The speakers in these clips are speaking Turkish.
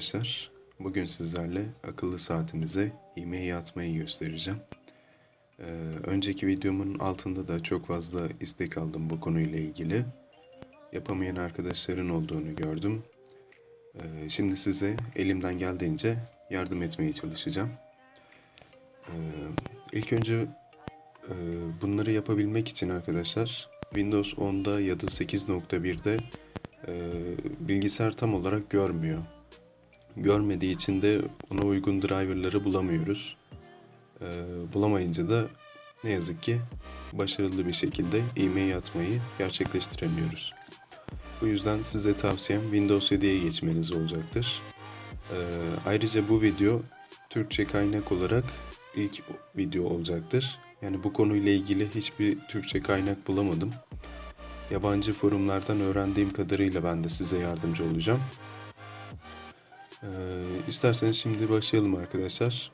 arkadaşlar. Bugün sizlerle akıllı saatimize e-mail atmayı göstereceğim. Ee, önceki videomun altında da çok fazla istek aldım bu konuyla ilgili. Yapamayan arkadaşların olduğunu gördüm. Ee, şimdi size elimden geldiğince yardım etmeye çalışacağım. Ee, ilk önce e, bunları yapabilmek için arkadaşlar Windows 10'da ya da 8.1'de e, bilgisayar tam olarak görmüyor. Görmediği için de ona uygun driverları bulamıyoruz. E, bulamayınca da ne yazık ki başarılı bir şekilde e-mail atmayı gerçekleştiremiyoruz. Bu yüzden size tavsiyem Windows 7'ye geçmeniz olacaktır. E, ayrıca bu video Türkçe kaynak olarak ilk video olacaktır. Yani bu konuyla ilgili hiçbir Türkçe kaynak bulamadım. Yabancı forumlardan öğrendiğim kadarıyla ben de size yardımcı olacağım. Ee, isterseniz şimdi başlayalım arkadaşlar.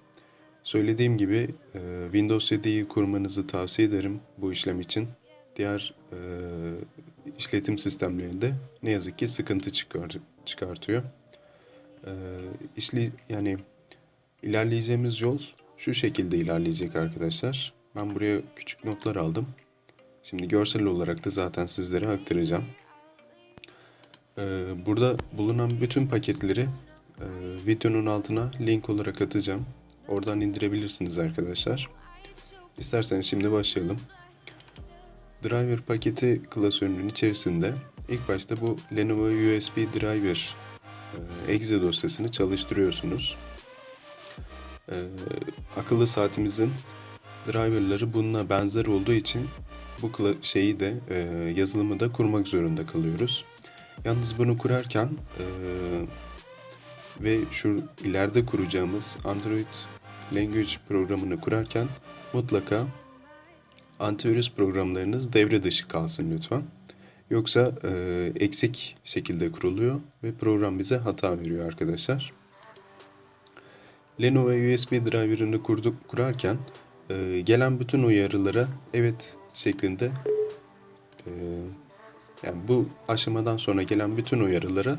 Söylediğim gibi e, Windows 7'yi kurmanızı tavsiye ederim bu işlem için. Diğer e, işletim sistemlerinde ne yazık ki sıkıntı çıkar, çıkartıyor. E, yani ilerleyeceğimiz yol şu şekilde ilerleyecek arkadaşlar. Ben buraya küçük notlar aldım. Şimdi görsel olarak da zaten sizlere aktaracağım. Ee, burada bulunan bütün paketleri e, videonun altına link olarak atacağım. Oradan indirebilirsiniz arkadaşlar. İsterseniz şimdi başlayalım. Driver paketi klasörünün içerisinde ilk başta bu Lenovo USB Driver e, exe dosyasını çalıştırıyorsunuz. E, akıllı saatimizin driverları bununla benzer olduğu için bu şeyi de e, yazılımı da kurmak zorunda kalıyoruz. Yalnız bunu kurarken e, ve şu ileride kuracağımız Android Language programını kurarken mutlaka antivirüs programlarınız devre dışı kalsın lütfen. Yoksa e, eksik şekilde kuruluyor ve program bize hata veriyor arkadaşlar. Lenovo USB driver'ını kurduk kurarken e, gelen bütün uyarılara evet şeklinde e, yani bu aşamadan sonra gelen bütün uyarılara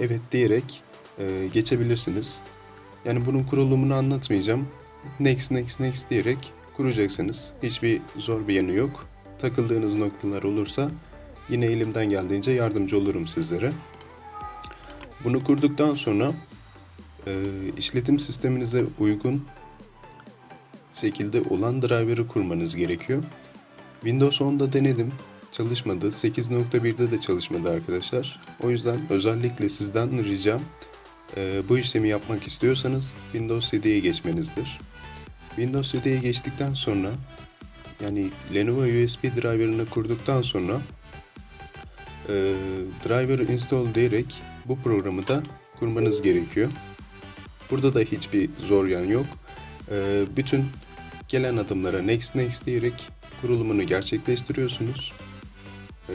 evet diyerek e, geçebilirsiniz. Yani bunun kurulumunu anlatmayacağım. Next next next diyerek kuracaksınız. Hiçbir zor bir yanı yok. Takıldığınız noktalar olursa yine elimden geldiğince yardımcı olurum sizlere. Bunu kurduktan sonra e, işletim sisteminize uygun şekilde olan driver'ı kurmanız gerekiyor. Windows 10'da denedim. Çalışmadı. 8.1'de de çalışmadı arkadaşlar. O yüzden özellikle sizden ricam bu işlemi yapmak istiyorsanız Windows 7'ye geçmenizdir. Windows 7'ye geçtikten sonra yani Lenovo USB driver'ını kurduktan sonra e, driver install diyerek bu programı da kurmanız gerekiyor. Burada da hiçbir zor yan yok. E, bütün gelen adımlara next next diyerek kurulumunu gerçekleştiriyorsunuz. Ee,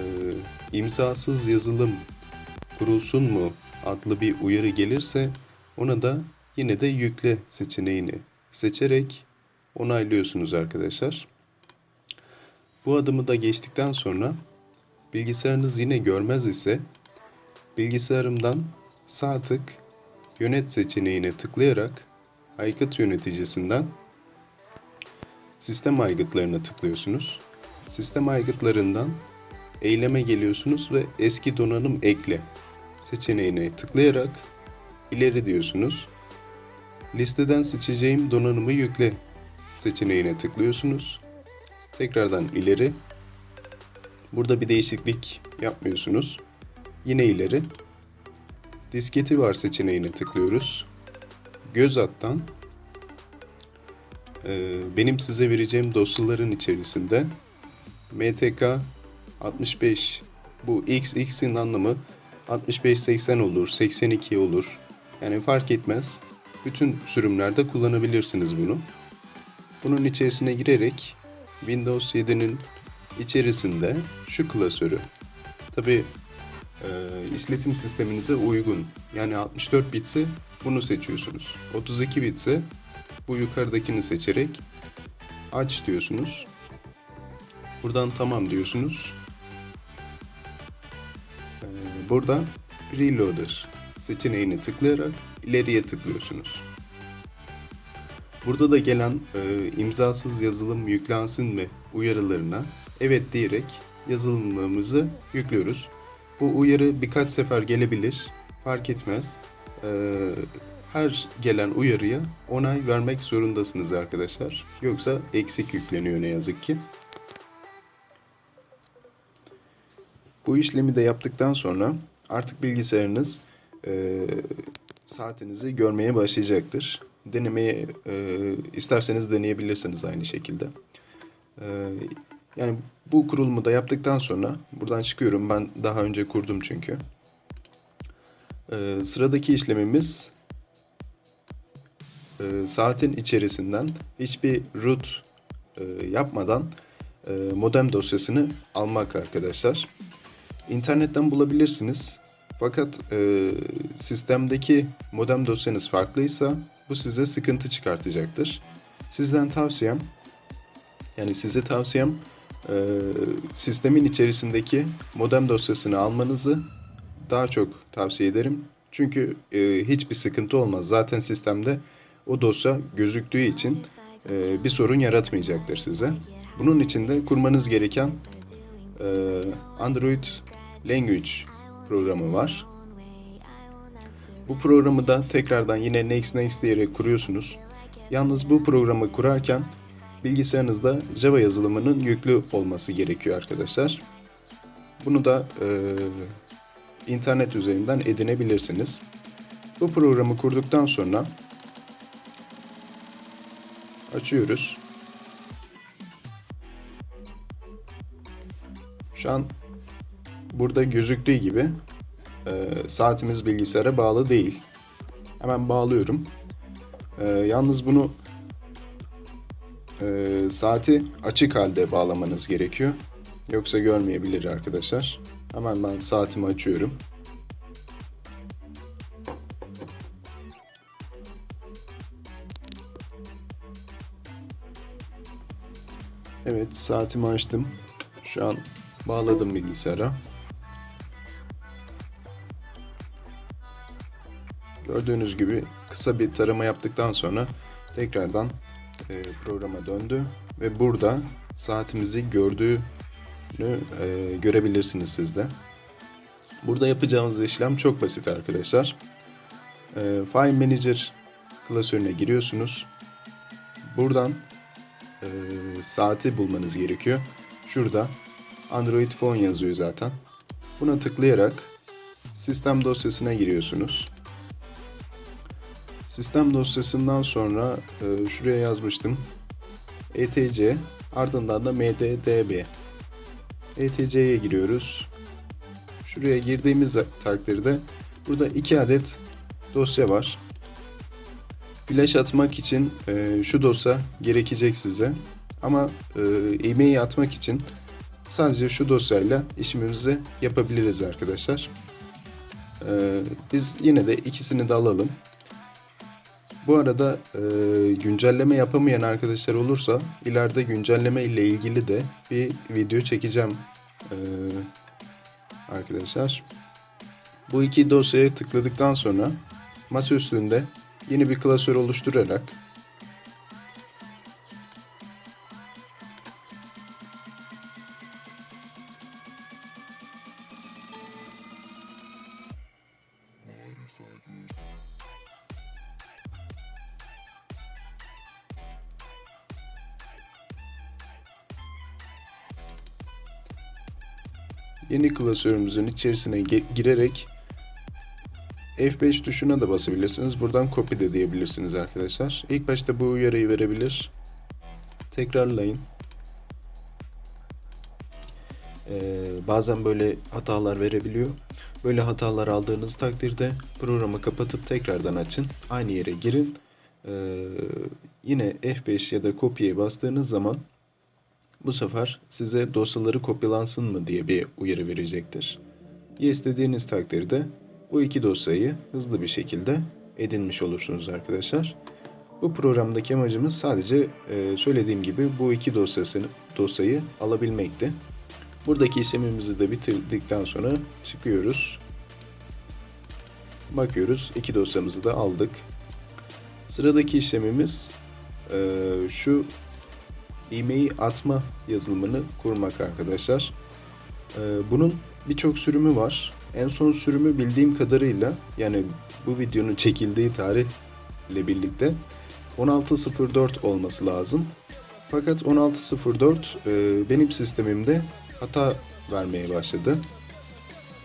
imzasız yazılım kurulsun mu adlı bir uyarı gelirse ona da yine de yükle seçeneğini seçerek onaylıyorsunuz arkadaşlar. Bu adımı da geçtikten sonra bilgisayarınız yine görmez ise bilgisayarımdan sağ tık yönet seçeneğine tıklayarak aygıt yöneticisinden sistem aygıtlarına tıklıyorsunuz. Sistem aygıtlarından eyleme geliyorsunuz ve eski donanım ekle seçeneğine tıklayarak ileri diyorsunuz. Listeden seçeceğim donanımı yükle seçeneğine tıklıyorsunuz. Tekrardan ileri. Burada bir değişiklik yapmıyorsunuz. Yine ileri. Disketi var seçeneğine tıklıyoruz. Göz alttan ee, benim size vereceğim dosyaların içerisinde MTK 65 bu XX'in anlamı 65-80 olur, 82 olur. Yani fark etmez. Bütün sürümlerde kullanabilirsiniz bunu. Bunun içerisine girerek Windows 7'nin içerisinde şu klasörü tabi e, işletim sisteminize uygun yani 64 bitse bunu seçiyorsunuz. 32 bitse bu yukarıdakini seçerek aç diyorsunuz. Buradan tamam diyorsunuz. Ee, burada Reloader seçeneğini tıklayarak ileriye tıklıyorsunuz. Burada da gelen e, imzasız yazılım yüklensin mi uyarılarına evet diyerek yazılımlarımızı yüklüyoruz. Bu uyarı birkaç sefer gelebilir, fark etmez. E, her gelen uyarıya onay vermek zorundasınız arkadaşlar. Yoksa eksik yükleniyor ne yazık ki. Bu işlemi de yaptıktan sonra artık bilgisayarınız e, saatinizi görmeye başlayacaktır. Denemeye e, isterseniz deneyebilirsiniz aynı şekilde. E, yani bu kurulumu da yaptıktan sonra buradan çıkıyorum. Ben daha önce kurdum çünkü. E, sıradaki işlemimiz e, saatin içerisinden hiçbir root e, yapmadan e, modem dosyasını almak arkadaşlar. İnternetten bulabilirsiniz. Fakat e, sistemdeki modem dosyanız farklıysa bu size sıkıntı çıkartacaktır. Sizden tavsiyem, yani size tavsiyem e, sistemin içerisindeki modem dosyasını almanızı daha çok tavsiye ederim. Çünkü e, hiçbir sıkıntı olmaz. Zaten sistemde o dosya gözüktüğü için e, bir sorun yaratmayacaktır size. Bunun için de kurmanız gereken e, Android Language programı var. Bu programı da tekrardan yine Next Next diyerek kuruyorsunuz. Yalnız bu programı kurarken bilgisayarınızda Java yazılımının yüklü olması gerekiyor arkadaşlar. Bunu da e, internet üzerinden edinebilirsiniz. Bu programı kurduktan sonra açıyoruz. Şu an burada gözüktüğü gibi e, saatimiz bilgisayara bağlı değil. Hemen bağlıyorum. E, yalnız bunu e, saati açık halde bağlamanız gerekiyor. Yoksa görmeyebilir arkadaşlar. Hemen ben saatimi açıyorum. Evet saatimi açtım. Şu an bağladım bilgisayara. Gördüğünüz gibi kısa bir tarama yaptıktan sonra tekrardan e, programa döndü ve burada saatimizi gördüğünü e, görebilirsiniz siz de. Burada yapacağımız işlem çok basit arkadaşlar. E, File Manager klasörüne giriyorsunuz. Buradan e, saati bulmanız gerekiyor. Şurada Android Phone yazıyor zaten. Buna tıklayarak sistem dosyasına giriyorsunuz. Sistem dosyasından sonra e, şuraya yazmıştım. ETC ardından da MDDB. ETC'ye giriyoruz. Şuraya girdiğimiz takdirde burada iki adet dosya var. Flash atmak için e, şu dosya gerekecek size. Ama e, e-mail atmak için sadece şu dosyayla işimizi yapabiliriz arkadaşlar. E, biz yine de ikisini de alalım. Bu arada e, güncelleme yapamayan arkadaşlar olursa ileride güncelleme ile ilgili de bir video çekeceğim e, arkadaşlar. Bu iki dosyaya tıkladıktan sonra masa üstünde yeni bir klasör oluşturarak yeni klasörümüzün içerisine girerek F5 tuşuna da basabilirsiniz. Buradan copy de diyebilirsiniz arkadaşlar. İlk başta bu uyarıyı verebilir. Tekrarlayın. Ee, bazen böyle hatalar verebiliyor. Böyle hatalar aldığınız takdirde programı kapatıp tekrardan açın. Aynı yere girin. Ee, yine F5 ya da kopyaya bastığınız zaman bu sefer size dosyaları kopyalansın mı diye bir uyarı verecektir. Yes dediğiniz takdirde bu iki dosyayı hızlı bir şekilde edinmiş olursunuz arkadaşlar. Bu programdaki amacımız sadece e, söylediğim gibi bu iki dosyasını dosyayı alabilmekti. Buradaki işlemimizi de bitirdikten sonra çıkıyoruz. Bakıyoruz. iki dosyamızı da aldık. Sıradaki işlemimiz eee, şu e-mail atma yazılımını kurmak arkadaşlar. Eee, bunun birçok sürümü var. En son sürümü bildiğim kadarıyla yani bu videonun çekildiği tarih ile birlikte 16.04 olması lazım. Fakat 16.04 e, benim sistemimde hata vermeye başladı.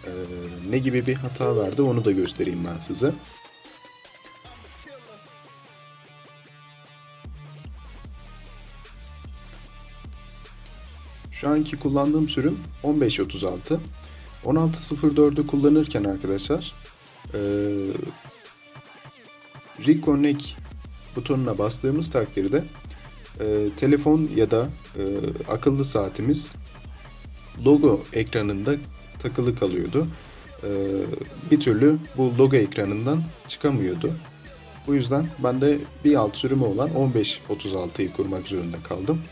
E, ne gibi bir hata verdi onu da göstereyim ben size. Şu anki kullandığım sürüm 1536. 16.04'ü kullanırken arkadaşlar e, Reconnect butonuna bastığımız takdirde e, telefon ya da e, akıllı saatimiz logo ekranında takılı kalıyordu. E, bir türlü bu logo ekranından çıkamıyordu. Bu yüzden ben de bir alt sürümü olan 1536'yı kurmak zorunda kaldım.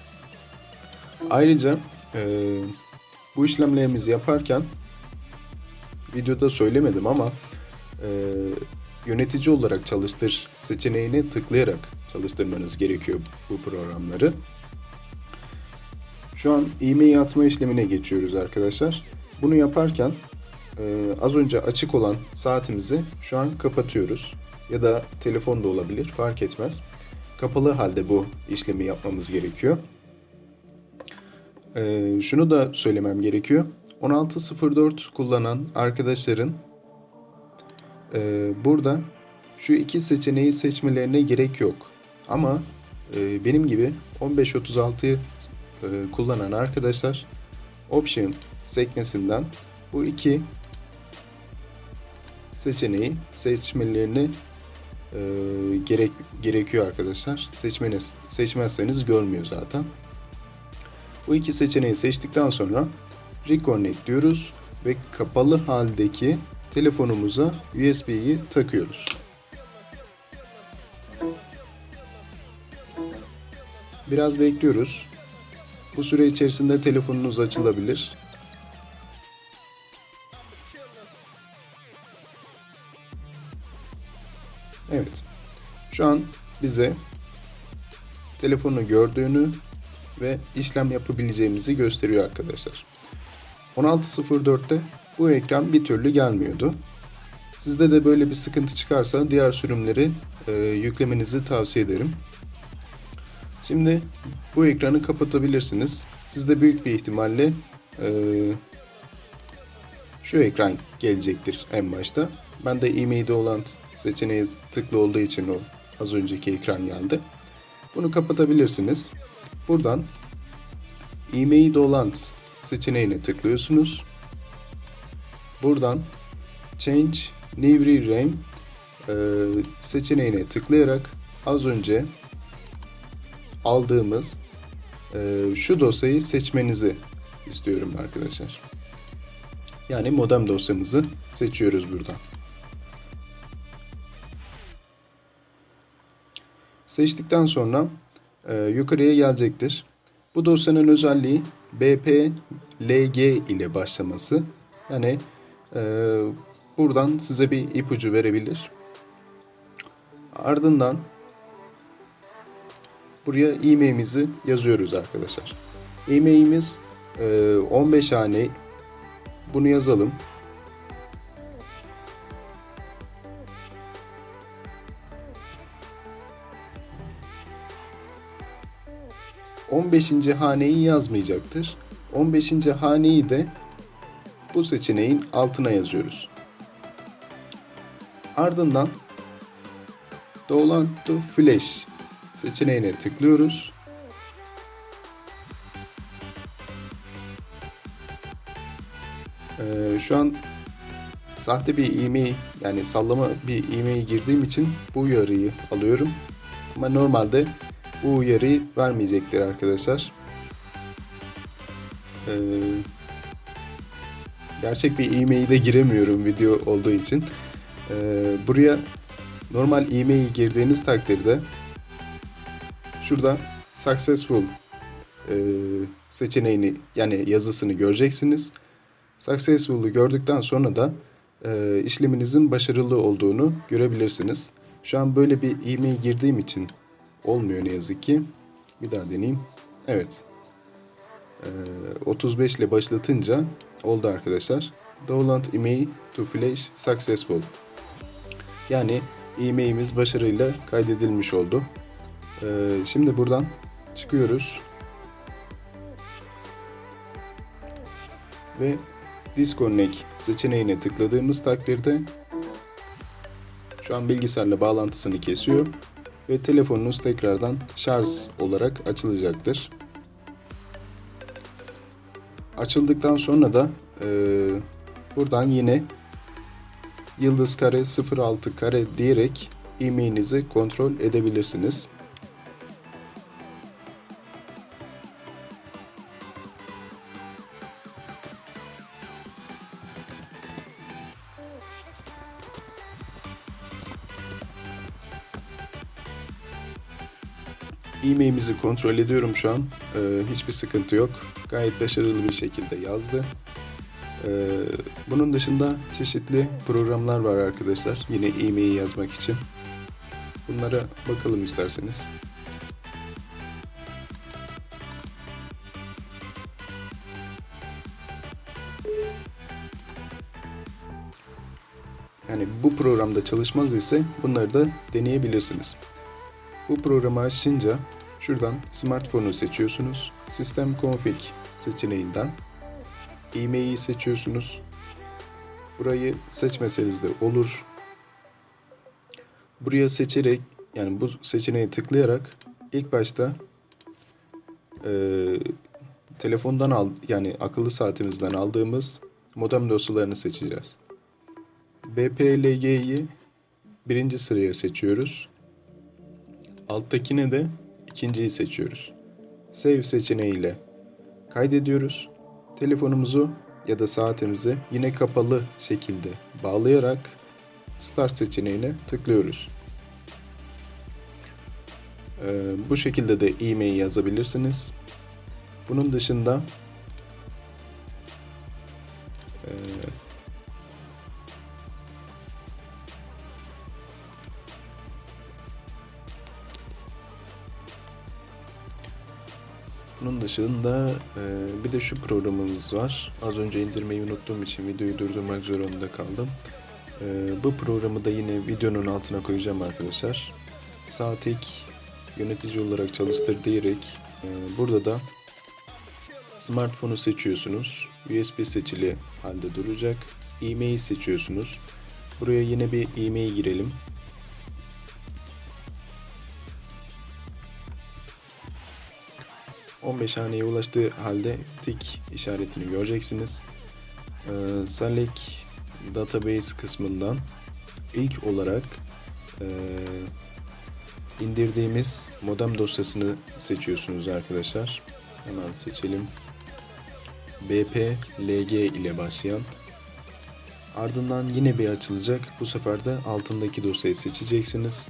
Ayrıca e, bu işlemlerimizi yaparken videoda söylemedim ama e, yönetici olarak çalıştır seçeneğine tıklayarak çalıştırmanız gerekiyor bu programları. Şu an e-mail atma işlemine geçiyoruz arkadaşlar. Bunu yaparken e, az önce açık olan saatimizi şu an kapatıyoruz. Ya da telefon da olabilir fark etmez. Kapalı halde bu işlemi yapmamız gerekiyor. E, şunu da söylemem gerekiyor. 16.04 kullanan arkadaşların e, burada şu iki seçeneği seçmelerine gerek yok. Ama e, benim gibi 1536'yı e, kullanan arkadaşlar Option sekmesinden bu iki seçeneği seçmelerini e, gerek gerekiyor arkadaşlar. Seçmeniz seçmezseniz görmüyor zaten. Bu iki seçeneği seçtikten sonra Reconnect diyoruz ve kapalı haldeki telefonumuza USB'yi takıyoruz. Biraz bekliyoruz. Bu süre içerisinde telefonunuz açılabilir. Evet. Şu an bize telefonu gördüğünü ve işlem yapabileceğimizi gösteriyor arkadaşlar. 16.04'te bu ekran bir türlü gelmiyordu. Sizde de böyle bir sıkıntı çıkarsa diğer sürümleri e, yüklemenizi tavsiye ederim. Şimdi bu ekranı kapatabilirsiniz. Sizde büyük bir ihtimalle e, şu ekran gelecektir en başta. Ben de e-mail'de olan seçeneğe tıklı olduğu için o az önceki ekran geldi. Bunu kapatabilirsiniz. Buradan e-mail dolant seçeneğine tıklıyorsunuz. Buradan Change New RAM e, seçeneğine tıklayarak az önce aldığımız e, şu dosyayı seçmenizi istiyorum arkadaşlar. Yani modem dosyamızı seçiyoruz buradan. Seçtikten sonra e, yukarıya gelecektir. Bu dosyanın özelliği BPLG ile başlaması. Yani e, buradan size bir ipucu verebilir. Ardından buraya e-mailimizi yazıyoruz arkadaşlar. E-mailimiz e, 15 hane. Bunu yazalım. On beşinci haneyi yazmayacaktır. 15. haneyi de bu seçeneğin altına yazıyoruz. Ardından Dolan to Flash seçeneğine tıklıyoruz. Ee, şu an sahte bir e-mail yani sallama bir e-mail girdiğim için bu uyarıyı alıyorum. Ama normalde bu uyarıyı vermeyecektir arkadaşlar. Ee, gerçek bir e-mail'e giremiyorum video olduğu için. Ee, buraya normal e-mail girdiğiniz takdirde şurada successful e, seçeneğini yani yazısını göreceksiniz. Successful'u gördükten sonra da e, işleminizin başarılı olduğunu görebilirsiniz. Şu an böyle bir e-mail girdiğim için olmuyor ne yazık ki. Bir daha deneyeyim. Evet. E, 35 ile başlatınca oldu arkadaşlar. Download email to flash successful. Yani e-mailimiz başarıyla kaydedilmiş oldu. E, şimdi buradan çıkıyoruz. Ve Disconnect seçeneğine tıkladığımız takdirde şu an bilgisayarla bağlantısını kesiyor ve telefonunuz tekrardan şarj olarak açılacaktır. Açıldıktan sonra da e, buradan yine yıldız kare 06 kare diyerek e-mailinizi kontrol edebilirsiniz. E-mailimizi kontrol ediyorum şu an. Ee, hiçbir sıkıntı yok. Gayet başarılı bir şekilde yazdı. Ee, bunun dışında çeşitli programlar var arkadaşlar. Yine e-mail yazmak için. Bunlara bakalım isterseniz. Yani bu programda çalışmaz ise bunları da deneyebilirsiniz. Bu programı açınca şuradan smartphone'u seçiyorsunuz. Sistem config seçeneğinden e-mail'i seçiyorsunuz. Burayı seçmeseniz de olur. Buraya seçerek yani bu seçeneği tıklayarak ilk başta e, telefondan al yani akıllı saatimizden aldığımız modem dosyalarını seçeceğiz. BPLG'yi birinci sıraya seçiyoruz. Alttakine de ikinciyi seçiyoruz. Save seçeneğiyle kaydediyoruz. Telefonumuzu ya da saatimizi yine kapalı şekilde bağlayarak Start seçeneğine tıklıyoruz. Ee, bu şekilde de e-mail yazabilirsiniz. Bunun dışında e, Bunun dışında e, bir de şu programımız var. Az önce indirmeyi unuttuğum için videoyu durdurmak zorunda kaldım. E, bu programı da yine videonun altına koyacağım arkadaşlar. Saatlik yönetici olarak çalıştır diyerek e, burada da smartphone'u seçiyorsunuz. USB seçili halde duracak. E-mail seçiyorsunuz. Buraya yine bir e-mail girelim. 15 haneye ulaştığı halde tik işaretini göreceksiniz. Ee, Select Database kısmından ilk olarak e, indirdiğimiz modem dosyasını seçiyorsunuz arkadaşlar. Hemen seçelim. BPLG ile başlayan. Ardından yine bir açılacak. Bu sefer de altındaki dosyayı seçeceksiniz.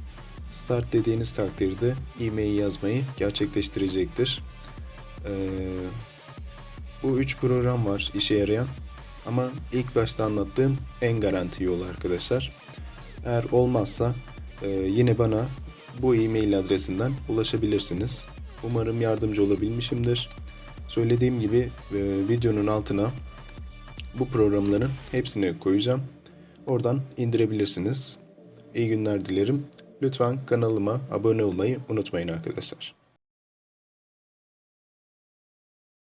Start dediğiniz takdirde e-mail yazmayı gerçekleştirecektir. Ee, bu üç program var işe yarayan. Ama ilk başta anlattığım en garanti yolu arkadaşlar. Eğer olmazsa e, yine bana bu e-mail adresinden ulaşabilirsiniz. Umarım yardımcı olabilmişimdir. Söylediğim gibi e, videonun altına bu programların hepsini koyacağım. Oradan indirebilirsiniz. İyi günler dilerim. Lütfen kanalıma abone olmayı unutmayın arkadaşlar.